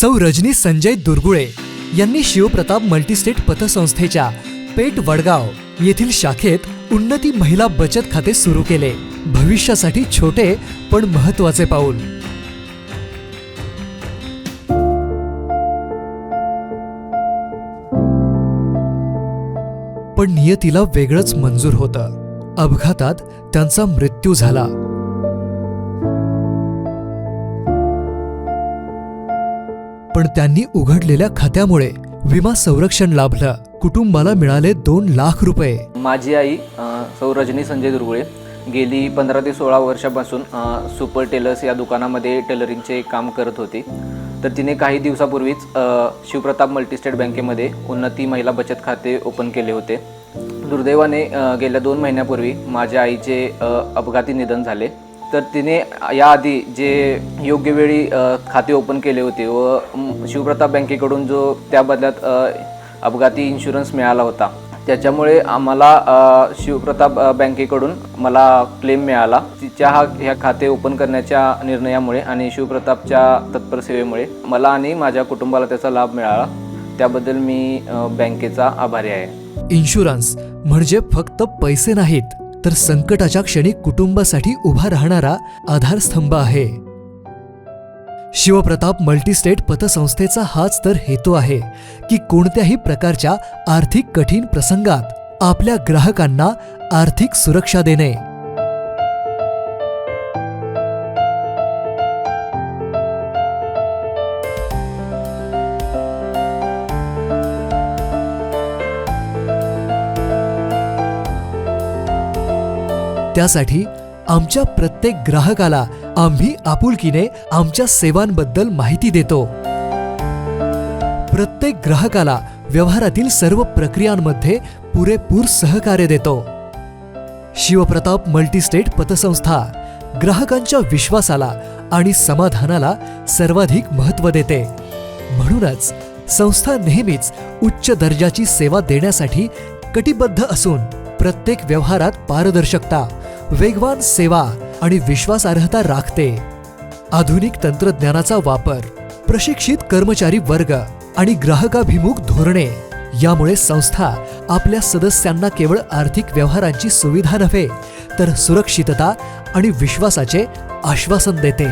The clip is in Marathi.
सौ रजनी संजय दुर्गुळे यांनी शिवप्रताप मल्टीस्टेट पतसंस्थेच्या पेट वडगाव येथील शाखेत उन्नती महिला बचत खाते सुरू केले. भविष्यासाठी छोटे पण महत्त्वाचे पाऊल. पण नियतीला वेगळंच मंजूर होतं. अपघातात त्यांचा मृत्यू झाला. पण त्यांनी उघडलेल्या खात्यामुळे विमा संरक्षण लाभलं. कुटुंबाला मिळाले दोन लाख रुपये. माझी आई सौरजनी सौ रजनी संजय दुर्गुळे गेली पंधरा ते सोळा वर्षापासून सुपर टेलर्स या दुकानामध्ये टेलरिंगचे काम करत होती. तर तिने काही दिवसापूर्वीच शिवप्रताप मल्टीस्टेट बँकेमध्ये उन्नती महिला बचत खाते ओपन केले होते. दुर्दैवाने गेल्या दोन महिन्यापूर्वी माझ्या आईचे अपघाती निधन झाले. तर तिने याआधी जे योग्य वेळी खाते ओपन केले होते व शिवप्रताप बँकेकडून जो त्या बदल्यात अपघाती इन्शुरन्स मिळाला होता. त्याच्यामुळे आम्हाला शिवप्रताप बँकेकडून मला क्लेम मिळाला. तिच्या हा ह्या खाते ओपन करण्याच्या निर्णयामुळे आणि शिवप्रतापच्या तत्पर सेवेमुळे मला आणि माझ्या कुटुंबाला त्याचा लाभ मिळाला. त्याबद्दल मी बँकेचा आभारी आहे. इन्शुरन्स म्हणजे फक्त पैसे नाहीत. तर संकटाच्या क्षणी कुटुंबासाठी उभा राहणारा आधारस्तंभ आहे. शिवप्रताप मल्टीस्टेट पतसंस्थेचा हाच तर हेतू आहे की कोणत्याही प्रकारच्या आर्थिक कठीण प्रसंगात आपल्या ग्राहकांना आर्थिक सुरक्षा देणे. त्यासाठी आमच्या प्रत्येक ग्राहकाला आम्ही आपुलकीने आमच्या सेवांबद्दल माहिती देतो. प्रत्येक ग्राहकाला व्यवहारातील सर्व प्रक्रियांमध्ये पुरेपूर सहकार्य देतो. शिवप्रताप मल्टीस्टेट पतसंस्था ग्राहकांच्या विश्वासाला आणि समाधानाला सर्वाधिक महत्त्व देते. म्हणूनच संस्था नेहमीच उच्च दर्जाची सेवा देण्यासाठी कटिबद्ध असून प्रत्येक व्यवहारात पारदर्शकता वेगवान सेवा आणि विश्वासार्हता राखते. आधुनिक तंत्रज्ञानाचा वापर प्रशिक्षित कर्मचारी वर्ग आणि ग्राहकाभिमुख धोरणे यामुळे संस्था आपल्या सदस्यांना केवळ आर्थिक व्यवहारांची सुविधा नव्हे तर सुरक्षितता आणि विश्वासाचे आश्वासन देते.